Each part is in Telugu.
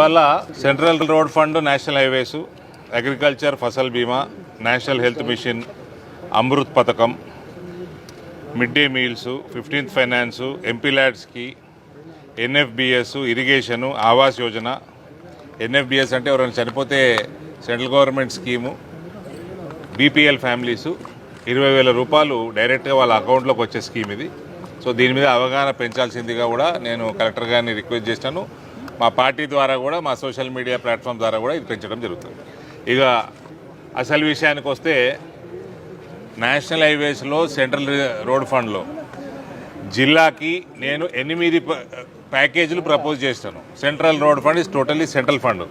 ఇవాళ central road fund national highways agriculture Fasal Bima national health mission Amrut పథకం mid day meals fifteenth finance MP ల్యాడ్స్కి NFBS irrigation Awas Yojana. NFBS అంటే ఎవరైనా చనిపోతే central government scheme BPL families ఇరవై వేల రూపాయలు డైరెక్ట్గా వాళ్ళ అకౌంట్లోకి వచ్చే స్కీమ్ ఇది. సో దీని మీద అవగాహన పెంచాల్సిందిగా కూడా నేను కలెక్టర్ గారిని రిక్వెస్ట్ చేశాను మా పార్టీ ద్వారా కూడా మా సోషల్ మీడియా ప్లాట్ఫామ్ ద్వారా కూడా ఇది పెంచడం జరుగుతుంది. ఇక అసలు విషయానికి వస్తే నేషనల్ హైవేస్లో సెంట్రల్ రోడ్ ఫండ్లో జిల్లాకి నేను ఎనిమిది ప- ప్యాకేజీలు ప్రపోజ్ చేస్తాను central road fund is totally central fund.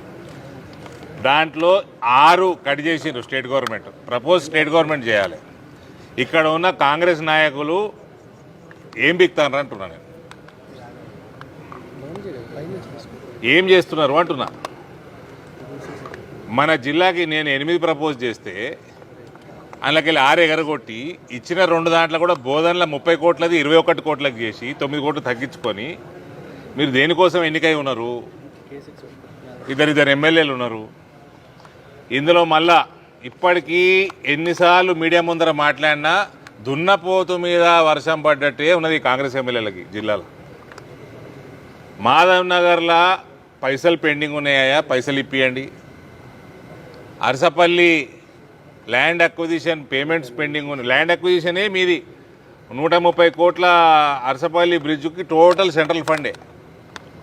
దాంట్లో ఆరు కట్ చేసిండ్రు state government. Propose state government చేయాలి. ఇక్కడ ఉన్న కాంగ్రెస్ నాయకులు ఏం బిక్తారు అంటున్నాను నేను. ఏం చేస్తున్నారు అంటున్నా. మన జిల్లాకి నేను ఎనిమిది ప్రపోజ్ చేస్తే అందులోకెళ్ళి ఆరు ఎగరగొట్టి ఇచ్చిన రెండు దాంట్లో కూడా బోధనల ముప్పై కోట్లది ఇరవై ఒకటి కోట్లకు చేసి తొమ్మిది కోట్లు తగ్గించుకొని మీరు దేనికోసం ఎన్నికై ఉన్నారు? ఇద్దరిద్దరు ఎమ్మెల్యేలు ఉన్నారు. ఇందులో మళ్ళా ఇప్పటికీ ఎన్నిసార్లు మీడియా ముందర మాట్లాడినా దున్నపోతు మీద వర్షం పడ్డట్టే ఉన్నది కాంగ్రెస్ ఎమ్మెల్యేలకి జిల్లాలో. మాధవ్ నగర్లో పైసలు పెండింగ్ ఉన్నాయా? పైసలు ఇప్పియండి. Arasapalli land acquisition payments pending ఉన్నాయి ల్యాండ్ అక్విజిషనే మీది. నూట ముప్పై కోట్ల అరసపల్లి బ్రిడ్జ్కి టోటల్ సెంట్రల్ ఫండే.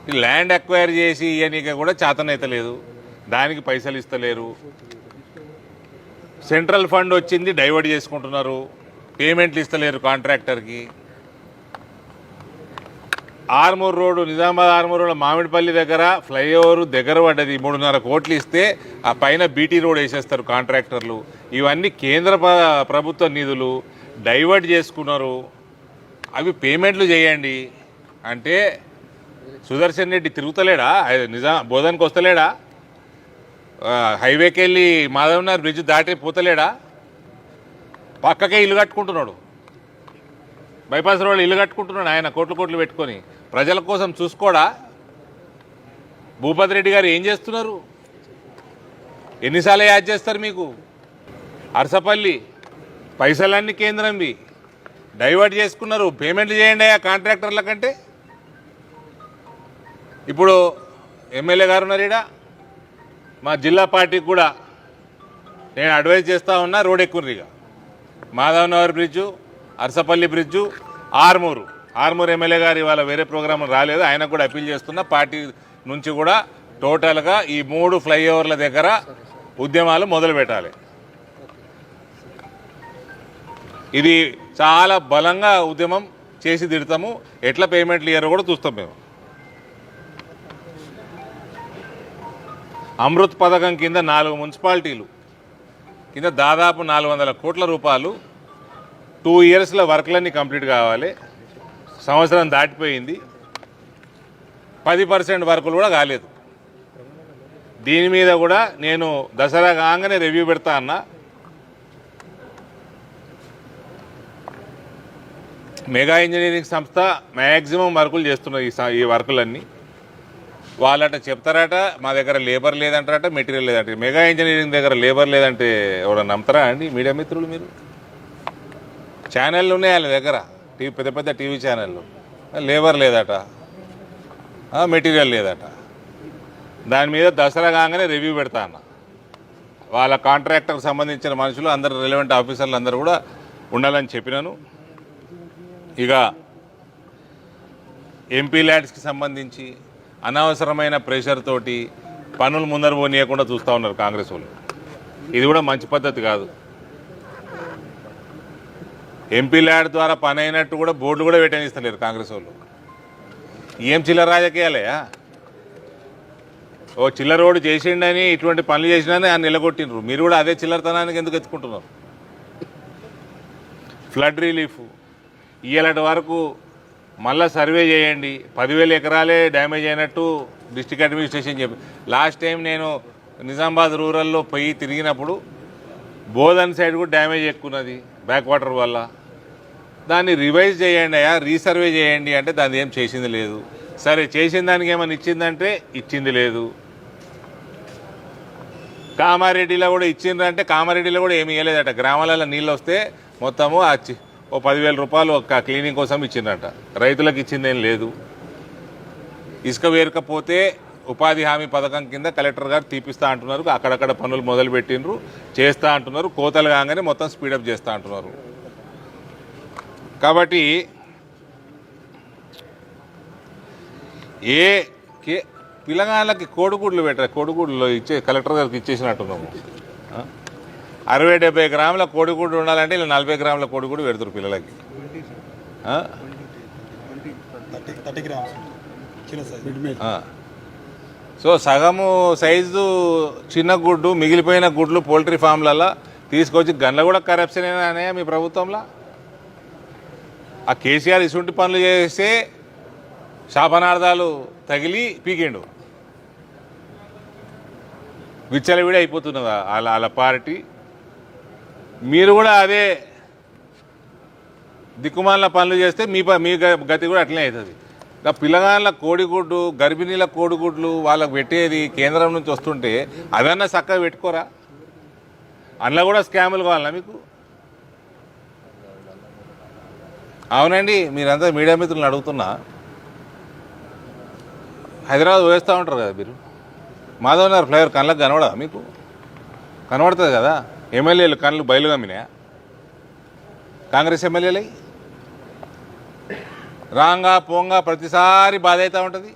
ఈ ల్యాండ్ అక్వైర్ చేసి ఇవన్నీ కూడా చేతనైతలేదు. దానికి పైసలు ఇస్తలేరు. సెంట్రల్ ఫండ్ వచ్చింది డైవర్ట్ చేసుకుంటున్నారు. పేమెంట్లు ఇస్తలేరు కాంట్రాక్టర్కి. ఆర్మూర్ రోడ్డు నిజామాబాద్ ఆర్మూర్ రోడ్డు మామిడిపల్లి దగ్గర ఫ్లైఓవర్ దగ్గర పడ్డది. మూడున్నర కోట్లు ఇస్తే ఆ పైన బీటీ రోడ్ వేసేస్తారు కాంట్రాక్టర్లు. ఇవన్నీ కేంద్ర ప్రభుత్వ నిధులు. డైవర్ట్ చేసుకున్నారు. అవి పేమెంట్లు చేయండి. అంటే సుదర్శన్ రెడ్డి తిరుగుతలేడా? నిజాం నిజా వస్తలేడా? హైవేకి వెళ్ళి మాధవనగర్ బ్రిడ్జ్ దాటి పోతలేడా? పక్కకే ఇల్లు కట్టుకుంటున్నాడు. బైపాస్ రోడ్ ఇల్లు కట్టుకుంటున్నాడు ఆయన కోట్లు కోట్లు పెట్టుకొని. ప్రజల కోసం చూసుకోడా? భూపతి రెడ్డి గారు ఏం చేస్తున్నారు? ఎన్నిసార్లు యాడ్ చేస్తారు మీకు? అరసపల్లి పైసలన్నీ కేంద్రంవి డైవర్ట్ చేసుకున్నారు. పేమెంట్లు చేయండి ఆ కాంట్రాక్టర్ల కంటే. ఇప్పుడు ఎమ్మెల్యే గారు ఉన్నారు ఈడ. మా జిల్లా పార్టీకి కూడా నేను అడ్వైజ్ చేస్తూ ఉన్నా రోడ్ ఎక్కువ Madhav Nagar bridge Arasapalli bridge Armoor. Armoor MLA గారు ఇవాళ వేరే ప్రోగ్రాం రాలేదు. ఆయనకు కూడా అప్పీల్ చేస్తున్నా పార్టీ నుంచి కూడా టోటల్గా ఈ మూడు ఫ్లైఓవర్ల దగ్గర ఉద్యమాలు మొదలు పెట్టాలి. ఇది చాలా బలంగా ఉద్యమం చేసి తిడతాము. ఎట్లా పేమెంట్లు ఇయ్యారో కూడా చూస్తాం మేము. అమృత్ పథకం కింద నాలుగు మున్సిపాలిటీలు కింద దాదాపు నాలుగు వందల కోట్ల రూపాయలు టూ ఇయర్స్లో వర్క్లన్నీ కంప్లీట్ కావాలి. సంవత్సరం దాటిపోయింది. పది పర్సెంట్ వర్కులు కూడా కాలేదు. దీని మీద కూడా నేను దసరా కాగానే రివ్యూ పెడతా అన్నా. మెగా ఇంజనీరింగ్ సంస్థ మ్యాక్సిమం వర్కులు చేస్తున్నాయి ఈ ఈ వర్కులన్నీ. వాళ్ళట చెప్తారట మా దగ్గర లేబర్ లేదంటారట మెటీరియల్ లేదంటే మెగా ఇంజనీరింగ్ దగ్గర లేబర్ లేదంటే ఎవరన్నా నమ్ముతారా అండి మీడియా మిత్రులు మీరు? ఛానళ్ళు ఉన్నాయి వాళ్ళ దగ్గర? టీవీ పెద్ద పెద్ద టీవీ ఛానళ్ళు. లేబర్ లేదట. మెటీరియల్ లేదట. దాని మీద దసరా కాగానే రివ్యూ పెడతా అన్న. వాళ్ళ కాంట్రాక్టర్కి సంబంధించిన మనుషులు అందరు రిలవెంట్ ఆఫీసర్లు అందరూ కూడా ఉండాలని చెప్పినాను. ఇక ఎంపీ ల్యాడ్స్కి సంబంధించి అనవసరమైన ప్రెషర్ తోటి పనులు ముందర పోనీయకుండా చూస్తూ ఉన్నారు కాంగ్రెస్ వాళ్ళు. ఇది కూడా మంచి పద్ధతి కాదు. ఎంపీ ల్యాడ్ ద్వారా పని అయినట్టు కూడా బోర్డు కూడా పెట్టనిస్తలేరు కాంగ్రెస్ వాళ్ళు. ఏం చిల్లర రాజకీయాలయా ఓ చిల్లర రోడ్డు చేసిండని ఇటువంటి పనులు చేసినని ఆయన నిలగొట్టిండ్రు. మీరు కూడా అదే చిల్లరతనానికి ఎందుకు ఎత్తుకుంటున్నారు? Flood relief. ఇయ్యలటి వరకు మళ్ళీ సర్వే చేయండి. పదివేల ఎకరాలే డ్యామేజ్ అయినట్టు డిస్టిక్ అడ్మినిస్ట్రేషన్ చెప్పి లాస్ట్ టైం నేను నిజామాబాద్ రూరల్లో పోయి తిరిగినప్పుడు బోధన్ సైడ్ కూడా డ్యామేజ్ ఎక్కున్నది. బ్యాక్ వాటర్ వల్ల. దాన్ని రివైజ్ చేయండి అయ్యా రీసర్వే చేయండి అంటే దాన్ని ఏం చేసింది లేదు. సరే చేసిన దానికి ఏమైనా ఇచ్చిందంటే ఇచ్చింది లేదు. కామారెడ్డిలో కూడా ఇచ్చిండ్రంటే కామారెడ్డిలో కూడా ఏమి ఇవ్వలేదట గ్రామాలలో నీళ్ళు వస్తే మొత్తము ఓ పదివేల రూపాయలు ఒక క్లీనింగ్ కోసం ఇచ్చిందట రైతులకు ఇచ్చిందేం లేదు. ఇసుక వేరకపోతే ఉపాధి హామీ పథకం కింద కలెక్టర్ గారు తీపిస్తా అంటున్నారు. అక్కడక్కడ పనులు మొదలు పెట్టిండ్రు చేస్తా అంటున్నారు. కోతలు కాగానే మొత్తం స్పీడప్ చేస్తా అంటున్నారు. కాబట్టి ఏ కే పిల్లగాళ్ళకి కోడిగుడ్లు పెట్టారు? కోడిగుడ్లు ఇచ్చే కలెక్టర్ గారికి ఇచ్చేసినట్టున్నాము? అరవై డెబ్బై గ్రాముల కోడిగుడ్డు ఉండాలంటే ఇలా నలభై గ్రాముల కోడిగుడ్డు పెడతారు పిల్లలకి. ఆ? థర్టీ థర్టీ గ్రామ్స్ చిన్న సైజ్ ఆ. సో సగము సైజు చిన్న గుడ్డు మిగిలిపోయిన గుడ్లు పోల్ట్రీ ఫామ్లలో తీసుకొచ్చి గన్ల కూడా కరప్షన్ అనే మీ ప్రభుత్వంలో? ఆ కేసీఆర్ ఇసుంటి పనులు చేస్తే శాపనార్థాలు తగిలి పీకిండు. విచ్చలవిడి అయిపోతున్నది వాళ్ళ వాళ్ళ పార్టీ? మీరు కూడా అదే దిక్కుమాల పనులు చేస్తే మీ ప- మీ గ- గతి కూడా అట్లనే అవుతుంది. పిల్లగాళ్ళ కోడిగుడ్డు గర్భిణీల కోడిగుడ్లు వాళ్ళకు పెట్టేది కేంద్రం నుంచి వస్తుంటే అదన్నా చక్కగా పెట్టుకోరా? అందులో కూడా స్కాములు కావాలా మీకు? అవునండి మీరంతా మీడియా మిత్రులను అడుగుతున్నా. హైదరాబాద్ వేస్తూ ఉంటారు కదా మీరు? మాధవ్ నగర్ ఫ్లైఓవర్ కళ్ళకు కనబడదా మీకు? కనబడుతుంది కదా? ఎమ్మెల్యేలు కళ్ళు బయలు కమ్మినాయా? కాంగ్రెస్ ఎమ్మెల్యేలై? రాంగా పోంగా ప్రతిసారి బాధ అవుతూ ఉంటుంది.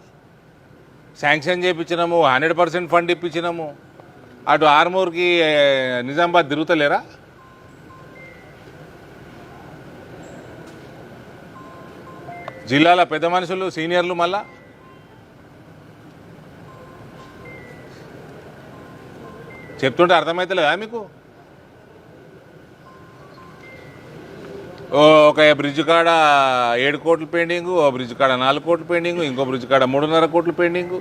శాంక్షన్ చేయించినాము హండ్రెడ్ పర్సెంట్ ఫండ్ ఇప్పించినాము అటు ఆర్మూర్కి నిజామాబాద్ తిరుగుతలేరా? జిల్లాల పెద్ద మనుషులు సీనియర్లు మళ్ళా? చెప్తుంటే అర్థమవుతలేదా మీకు? ఒక బ్రిడ్జ్ కాడ ఏడు కోట్లు పెండింగ్ ఓ బ్రిడ్జ్ కాడ నాలుగు కోట్లు పెండింగ్ ఇంకో బ్రిడ్జ్ కాడ మూడున్నర కోట్లు పెండింగ్.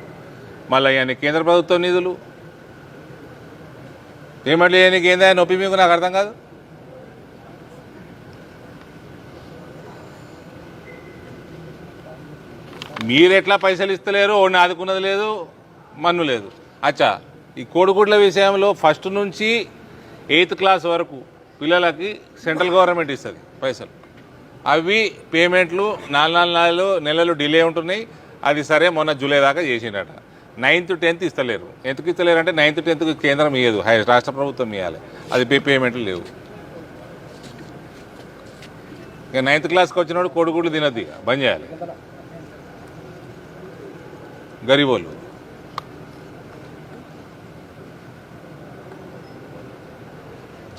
మళ్ళీ ఆయన కేంద్ర ప్రభుత్వం నిధులు. ఏమంటే నీకు ఏందా నొప్పి మీకు నాకు అర్థం కాదు? మీరు ఎట్లా పైసలు ఇస్తలేరు ఓడిని ఆదుకున్నది లేదు మన్ను లేదు. అచ్చా ఈ కోడిగుడ్ల విషయంలో ఫస్ట్ నుంచి ఎయిత్ క్లాస్ వరకు పిల్లలకి సెంట్రల్ గవర్నమెంట్ ఇస్తుంది పైసలు. అవి పేమెంట్లు నాలుగు నాలుగు నాలుగు నెలలు డిలే ఉంటున్నాయి. అది సరే మొన్న జూలై దాకా చేసిండట. నైన్త్ టెన్త్ ఇస్తలేరు. ఎందుకు ఇస్తలేరు అంటే నైన్త్ టెన్త్ కేంద్రం ఇయ్యదు. హై రాష్ట్ర ప్రభుత్వం ఇవ్వాలి అది పే పేమెంట్లు లేవు. ఇక నైన్త్ క్లాస్కి వచ్చినప్పుడు కోడిగుడ్లు తినద్దు ఇక. బంద్ చేయాలి. గరీబోళ్ళు.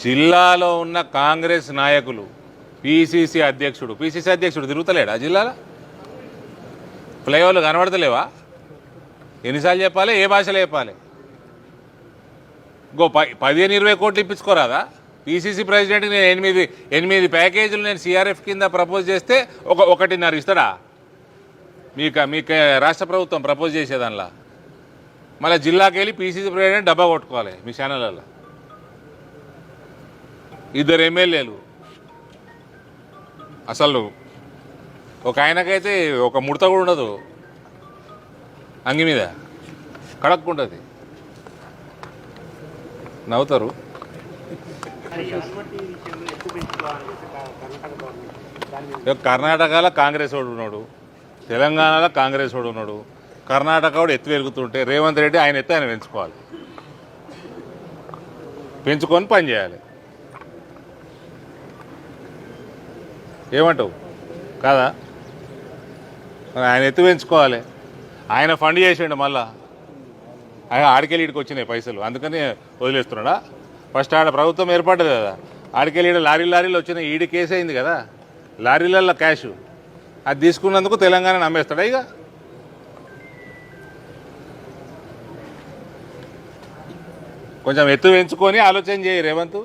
జిల్లాలో ఉన్న కాంగ్రెస్ నాయకులు పిసిసి అధ్యక్షుడు. పిసిసి అధ్యక్షుడు తిరుగుతలేడా జిల్లాలో? ఫ్లైఓవర్లు కనబడతలేవా? ఎన్నిసార్లు చెప్పాలి? ఏ భాషలో చెప్పాలి? ఇంకో ప పదిహేను ఇరవై కోట్లు ఇప్పించుకోరాదా? పిసిసి ప్రెసిడెంట్కి నేను ఎనిమిది ఎనిమిది ప్యాకేజీలు నేను సిఆర్ఎఫ్ కింద ప్రపోజ్ చేస్తే ఒక ఒకటిన్నర ఇస్తాడా? మీకు మీకు రాష్ట్ర ప్రభుత్వం ప్రపోజ్ చేసేదానిలా. మళ్ళీ జిల్లాకి వెళ్ళి పీసీసీ ప్రెసిడెంట్ డబ్బా కొట్టుకోవాలి మీ ఛానళ్ళలో ఇద్దరు ఎమ్మెల్యేలు. అసలు ఒక ఆయనకైతే ఒక ముడత కూడా ఉండదు. అంగి మీద. కడక్కుంటుంది. నవ్వుతారు. ఇక కర్ణాటకలో కాంగ్రెస్ వాడు ఉన్నాడు. తెలంగాణలో కాంగ్రెస్ వాడు ఉన్నాడు. కర్ణాటక వాడు ఎత్తు పెరుగుతుంటే రేవంత్ రెడ్డి ఆయన ఎత్తు ఆయన పెంచుకోవాలి. పెంచుకొని పని ఏమంటావు? కాదా? మరి ఆయన ఎత్తు పెంచుకోవాలి. ఆయన ఫండ్ చేసిండు మళ్ళా. ఆయన ఆడికెళ్ళిడికి వచ్చినాయి పైసలు. అందుకని వదిలేస్తున్నాడా? ఫస్ట్ ఆడ ప్రభుత్వం ఏర్పడ్డది కదా. ఆడికెళ్ళి ఈడ లారీ లారీలు వచ్చినాయి. ఈడి కేసు అయింది కదా. లారీలలో క్యాష్. అది తీసుకున్నందుకు తెలంగాణ నమ్మేస్తాడా ఇక? కొంచెం ఎత్తు పెంచుకొని ఆలోచన చేయి రేవంత్.